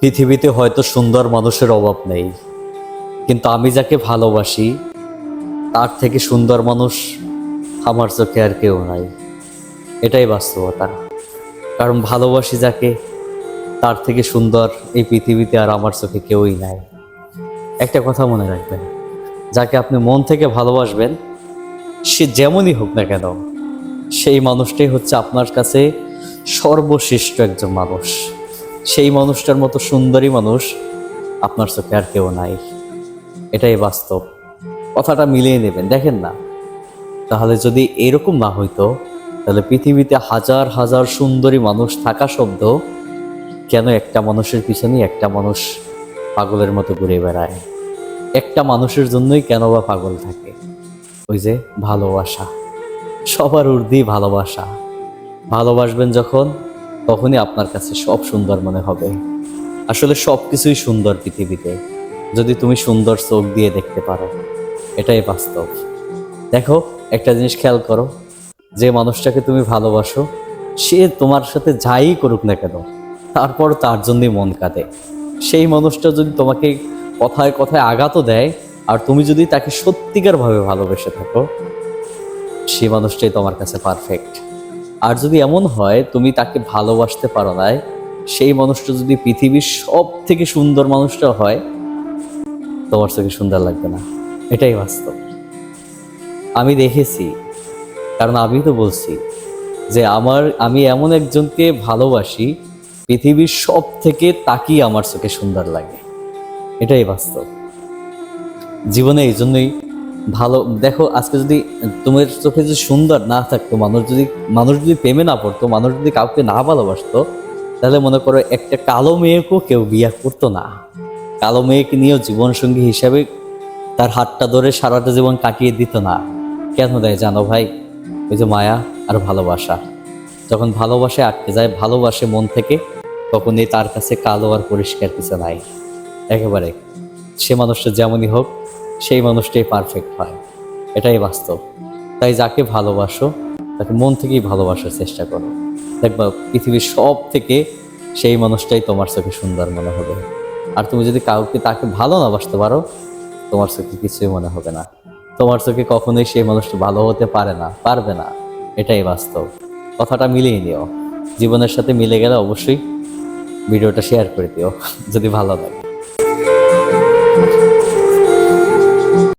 পৃথিবীতে হয়তো সুন্দর মানুষের অভাব নেই, কিন্তু আমি যাকে ভালোবাসি, তার থেকে সুন্দর মানুষ আমার চোখে আর কেউ নাই। এটাই বাস্তবতা। কারণ ভালোবাসি যাকে, তার থেকে সুন্দর এই পৃথিবীতে আর আমার চোখে কেউই নাই। একটা কথা মনে রাখবেন, যাকে আপনি মন থেকে ভালোবাসবেন, সে যেমনই হোক না কেন, সেই মানুষটাই হচ্ছে আপনার কাছে সর্বশ্রেষ্ঠ একজন মানুষ। সেই মানুষটার মতো সুন্দরী মানুষ আপনার চোখে আর কেউ নাই। এটাই বাস্তব। কথাটা মিলিয়ে নেবেন, দেখেন না। তাহলে যদি এরকম না হইতো, তাহলে পৃথিবীতে হাজার হাজার সুন্দরী মানুষ থাকা শব্দ কেন একটা মানুষের পিছনেই একটা মানুষ পাগলের মতো ঘুরে বেড়ায়? একটা মানুষের জন্যই কেন বা পাগল থাকে? ওই যে ভালোবাসা। সবার ঊর্ধ্বেই ভালোবাসা। ভালোবাসবেন যখন তখনই আপনার কাছে সব সুন্দর মনে হবে। আসলে সব কিছুই সুন্দর পৃথিবীতে। যদি তুমি সুন্দর চোখ দিয়ে দেখতে পারো, এটাই বাস্তব। দেখো, একটা জিনিস খেয়াল করো, যে মানুষটাকে তুমি ভালোবাসো, সে তোমার সাথে যাই করুক না কেন, তারপর তার জন্যই মন কাঁদে। সেই মানুষটা যদি তোমাকে কথায় কথায় আঘাতও দেয়, আর তুমি যদি তাকে সত্যিকারভাবে ভালোবেসে থাকো, সেই মানুষটাই তোমার কাছে পারফেক্ট আর যদি এমন হয়, তুমি তাকে ভালোবাসতে পারো না সেই মানুষটা যদি পৃথিবীর সব থেকে সুন্দর মানুষটা হয়, তোমার চোখে সুন্দর লাগবে না। এটাই বাস্তব। আমি দেখেছি, কারণ আমি তো বলছি, যে আমার, আমি এমন একজনকে ভালোবাসি, পৃথিবীর সব থেকে তাকিয়ে আমার চোখে সুন্দর লাগে। এটাই বাস্তব। জীবনে এই জন্যই ভালো, দেখো আজকে যদি তোমার চোখে যদি সুন্দর না থাকতো, মানুষ যদি মানুষ যদি প্রেমে না পড়তো, মানুষ যদি কাউকে না ভালোবাসতো, তাহলে মনে করো একটা কালো মেয়েকেও কেউ বিয়ে করতো না। কালো মেয়েকে নিয়েও জীবনসঙ্গী হিসাবে তার হাতটা ধরে সারাটা জীবন কাটিয়ে দিত না। কেন দেয় জানো ভাই? ওই যে মায়া আর ভালোবাসা। যখন ভালোবাসে আটকে যায়, ভালোবাসে মন থেকে, তখনই তার কাছে কালো আর পরিষ্কার কিছু নাই। একেবারে। সে মানুষটা যেমনই হোক সেই মানুষটাই পারফেক্ট হয়। এটাই বাস্তব। তাই যাকে ভালোবাসো, তাকে মন থেকেই ভালোবাসার চেষ্টা করো। দেখবা পৃথিবীর সব থেকে সেই মানুষটাই তোমার চোখে সুন্দর মনে হবে। আর তুমি যদি কাউকে তাকে ভালো না বাসতে পারো, তোমার চোখে কিছুই মনে হবে না। তোমার চোখে কখনোই সেই মানুষটা ভালো হতে পারে না, পারবে না। এটাই বাস্তব। কথাটা মিলিয়ে নিও। জীবনের সাথে মিলে গেলে অবশ্যই ভিডিওটা শেয়ার করে দিও, যদি ভালো লাগে।